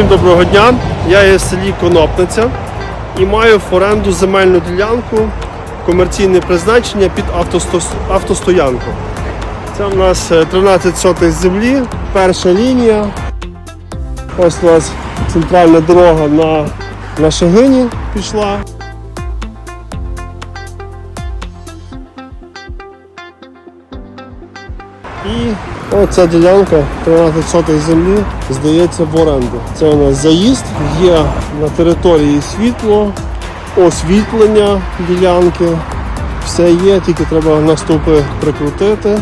Всім доброго дня. Я є в селі Конопниця і маю в оренду земельну ділянку комерційне призначення під автостоянку. Це у нас е, 13 сотих землі, перша лінія. Ось у нас центральна дорога на, на Шагині пішла. І оця ділянка 13 сотих землі здається в оренду. Це у нас заїзд, є на території світло, освітлення ділянки. Все є, тільки треба наступи прикрутити.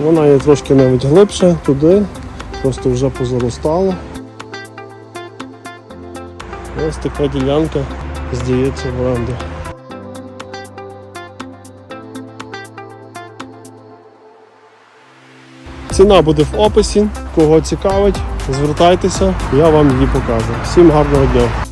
Вона є трошки навіть глибше туди, просто вже позаростало. Ось така ділянка здається в оренду. Ціна буде в описі. Кого цікавить, звертайтеся, я вам її покажу. Всім гарного дня!